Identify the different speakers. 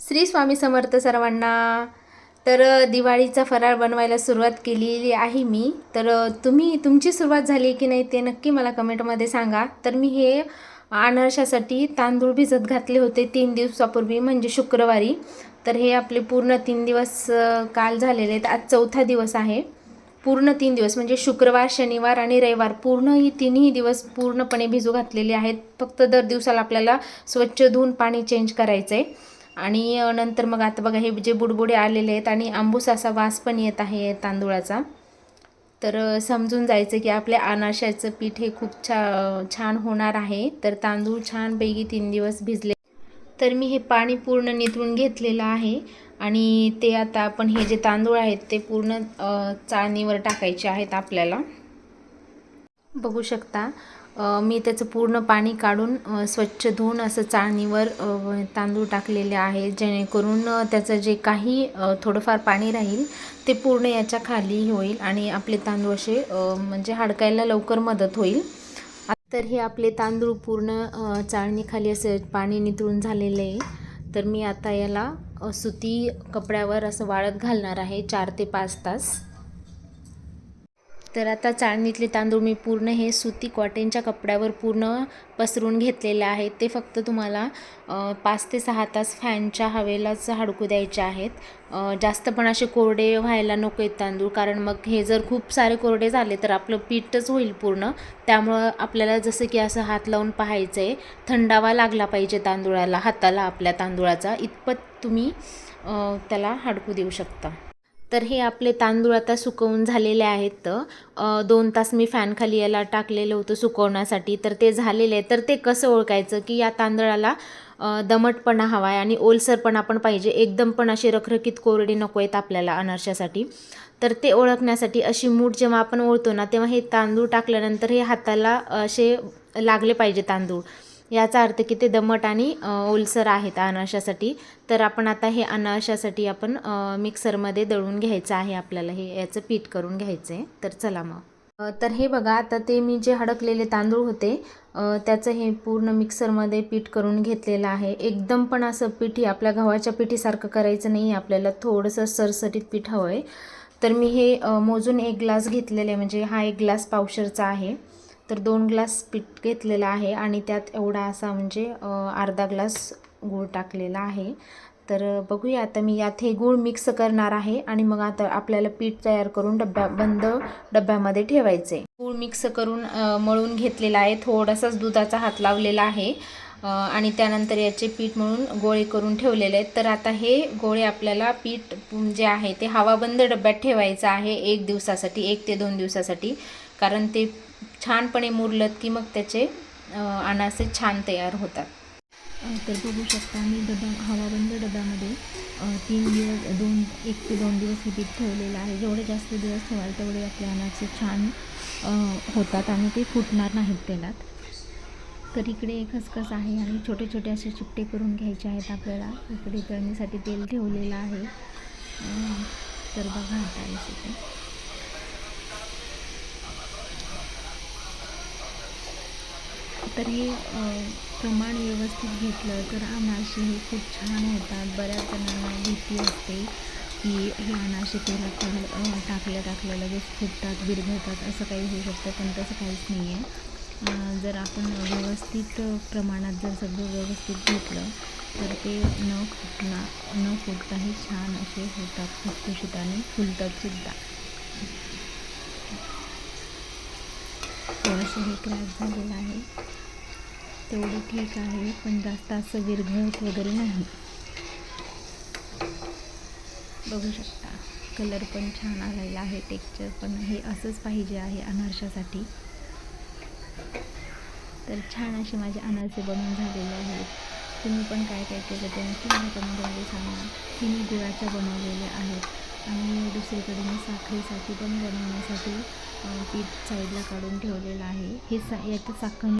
Speaker 1: श्री स्वामी समर्थ सर्वांना. तर दिवाळीचा फराळ बनवायला सुरुवात केलेली आहे मी. तर तुम्ही तुमची सुरुवात झाली की नाही ते नक्की मला कमेंटमध्ये सांगा. तर मी हे अनारशासाठी तांदूळ भिजत घातले होते तीन दिवसापूर्वी म्हणजे शुक्रवारी. तर हे आपले पूर्ण तीन दिवस काल झालेले आहेत. आज चौथा दिवस आहे. पूर्ण तीन दिवस म्हणजे शुक्रवार शनिवार आणि रविवार. पूर्ण ही तिन्ही दिवस पूर्णपणे भिजू घातलेले आहेत. फक्त दर दिवसाला आपल्याला स्वच्छ धुवून पाणी चेंज करायचं आहे आणि नंतर मग आता बघा हे जे बुडबुडे आलेले आहेत आणि आंबूस असा वास पण येत आहे तांदूळाचा. तर समजून जायचं की आपल्या अनाशाचं पीठ हे खूप छा छान होणार आहे. तर तांदूळ छानपैकी तीन दिवस भिजले. तर मी हे पाणी पूर्ण निथळून घेतलेलं आहे. आणि ते आता आपण हे जे तांदूळ आहेत ते पूर्ण चाळणीवर टाकायचे आहेत आपल्याला. बघू शकता. मी त्याचं पूर्ण पाणी काढून स्वच्छ धुवून असं चाळणीवर तांदूळ टाकलेले आहे. जेणेकरून त्याचं जे काही थोडंफार पाणी राहील ते पूर्ण याच्या खाली होईल आणि आपले तांदूळ असे म्हणजे हडकायला लवकर मदत होईल. तर हे आपले तांदूळ पूर्ण चाळणीखाली असे पाणी नितळून झालेले आहे. तर मी आता याला सुती कपड्यावर असं वाळत घालणार आहे चार ते पाच तास. तर आता चाळणीतले तांदूळ मी पूर्ण हे सुती कॉटनच्या कपड्यावर पूर्ण पसरून घेतलेले आहेत. ते फक्त तुम्हाला पाच ते सहा तास फॅनच्या हवेलाच हडकू द्यायचे आहेत. जास्त पण असे कोरडे व्हायला नको आहेत तांदूळ कारण मग हे जर खूप सारे कोरडे झाले तर आपलं पीठच होईल पूर्ण. त्यामुळं आपल्याला जसं की असं हात लावून पाहायचं आहे थंडावा लागला पाहिजे तांदूळाला हाताला आपल्या तांदूळाचा. इतपत तुम्ही त्याला हडकू देऊ शकता. तर हे आपले तांदूळ आता सुकवून झालेले आहेत. दोन तास मी फॅनखाली याला टाकलेलं होतं सुकवण्यासाठी. तर ते झालेले आहे तर ते कसं ओळखायचं की या तांदळाला दमटपणा हवा आहे आणि ओलसरपणा पण पाहिजे. एकदम पण असे रखरखीत कोरडी नको आहेत आपल्याला अनारशासाठी. तर ते ओळखण्यासाठी अशी मूठ जेव्हा आपण ओळतो ना तेव्हा हे तांदूळ टाकल्यानंतर हे हाताला असे लागले पाहिजे तांदूळ. याचा अर्थ की ते दमट आणि ओलसर आहेत अनारशासाठी. तर आपण आता हे अनारशासाठी आपण मिक्सरमध्ये दळून घ्यायचं आहे आपल्याला. हे याचं पीठ करून घ्यायचं आहे तर चला मग. तर हे बघा आता ते मी जे हडकलेले तांदूळ होते त्याचं हे पूर्ण मिक्सरमध्ये पीठ करून घेतलेलं आहे. एकदम पण असं पिठी आपल्या गव्हाच्या पिठीसारखं करायचं नाही आहे. आपल्याला थोडंसं सरसरीत पीठ हवं आहे तर मी हे मोजून एक ग्लास घेतलेलं आहे. म्हणजे हा एक ग्लास पावशरचा आहे. तर दोन ग्लास पीठ घेतलेलं आहे आणि त्यात एवढा असा म्हणजे अर्धा ग्लास गूळ टाकलेला आहे. तर बघूया आता मी यात हे गूळ मिक्स करणार आहे आणि मग आता आपल्याला पीठ तयार करून डब्या बंद डब्यामध्ये ठेवायचे. गूळ मिक्स करून मळून घेतलेला आहे. थोडासाच दुधाचा हात लावलेला आहे. आणि त्यानंतर याचे पीठ मळून गोळे करून ठेवलेले आहेत. तर आता हे गोळे आपल्याला पीठ जे आहे ते हवाबंद डब्यात ठेवायचं आहे एक दिवसासाठी एक ते दोन दिवसासाठी. कारण ते छानपणे मुरलत की मग त्याचे अनासे छान तयार होतात.
Speaker 2: तर बघू शकता मी डबा हवाबंद डब्यामध्ये तीन दिवस दोन एक ते दोन दिवस हे पीठ ठेवलेलं आहे. जेवढे जास्त दिवस ठेवाल तेवढे आपले अनारसे छान होतात आणि ते फुटणार नाहीत तेलात. तर इकडे खसखस आहे आणि छोटे छोटे असे चिपटे करून घ्यायचे आहेत आपल्याला. इकडे तळणीसाठी तेल ठेवलेलं आहे. तर बघा आता रेसिपी तरी प्रमाण व्यवस्थित घेतलं तर अनारसे हे खूप छान होतात. बऱ्याच जणांना भीती असते की हे अनारसे तेलात टाकलं टाकल्या टाकल्या लगेच फुटतात विरघळतात असं काही होऊ शकतं पण तसं काहीच नाही आहे जर आपण व्यवस्थित प्रमाणात जर सगळं व्यवस्थित घेतलं तर ते न फुटणार न फुटताही छान असे होतात खुशखुशीत आणि फुलतात सुद्धा. थोडंसं हे क्रॅक झालेलं आहे. तेवढं ठीक आहे पण जास्त असं विरघळत वगैरे नाही. बघू शकता कलर पण छान आलेला आहे टेक्स्चर पण हे असंच पाहिजे आहे अनारशासाठी. तर छान असे माझे अनारसे बनवून झालेले आहेत. तुम्ही पण काय काय केलं ते नक्की मला कमेंटमध्ये सांगा. की मी गुळाच्या बनवलेल्या आहेत. आणि दुसरीकडे मी साखरेसाठी पण बनवण्यासाठी पीठ साईडला काढून ठेवलेलं आहे. हे सा याचं साखर